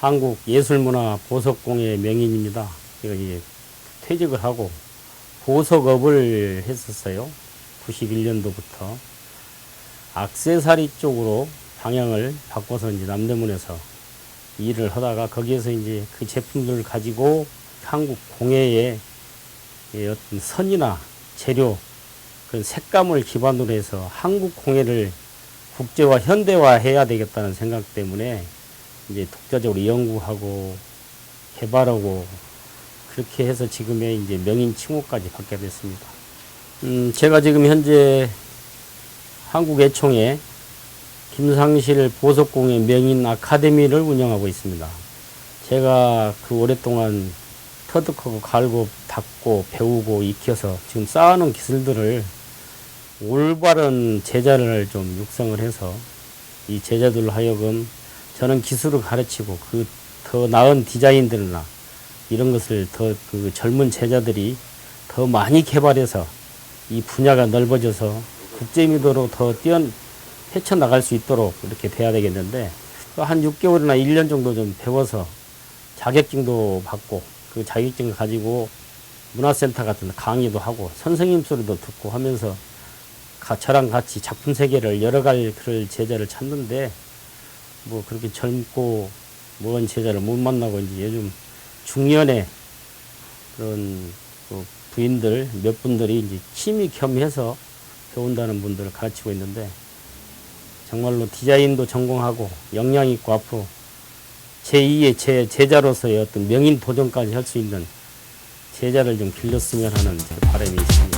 한국 예술문화 보석공예 명인입니다. 제가 퇴직을 하고 보석업을 했었어요. 91년도부터 악세사리 쪽으로 방향을 바꿔서 이제 남대문에서 일을 하다가 거기에서 이제 그 제품들을 가지고 한국 공예의 이 어떤 선이나 재료 그런 색감을 기반으로 해서 한국 공예를 국제화 현대화 해야 되겠다는 생각 때문에 이제 독자적으로 연구하고 개발하고 그렇게 해서 지금의 이제 명인 칭호까지 받게 됐습니다. 음, 제가 지금 현재 한국애총에 김상실 보석공예 명인 아카데미를 운영하고 있습니다. 제가 그 오랫동안 터득하고 갈고 닦고 배우고 익혀서 지금 쌓아놓은 기술들을 올바른 제자를 좀 육성을 해서 이 제자들로 하여금 저는 기술을 가르치고 그 더 나은 디자인들이나 이런 것을 더 그 젊은 제자들이 더 많이 개발해서 이 분야가 넓어져서 국제미도로 더 뛰어 헤쳐나갈 수 있도록 이렇게 돼야 되겠는데 한 6개월이나 1년 정도 좀 배워서 자격증도 받고 그 자격증을 가지고 문화센터 같은 데 강의도 하고 선생님 소리도 듣고 하면서 가- 저랑 같이 작품 세계를 열어갈 그럴 제자를 찾는데 뭐 그렇게 젊고 먼 제자를 못 만나고 이제 요즘 중년의 그런 그 부인들 몇 분들이 이제 취미 겸해서 배운다는 분들을 가르치고 있는데 정말로 디자인도 전공하고 역량 있고 앞으로 제2의 제 제자로서의 어떤 명인 도전까지 할 수 있는 제자를 좀 길렀으면 하는 제 바람이 있습니다.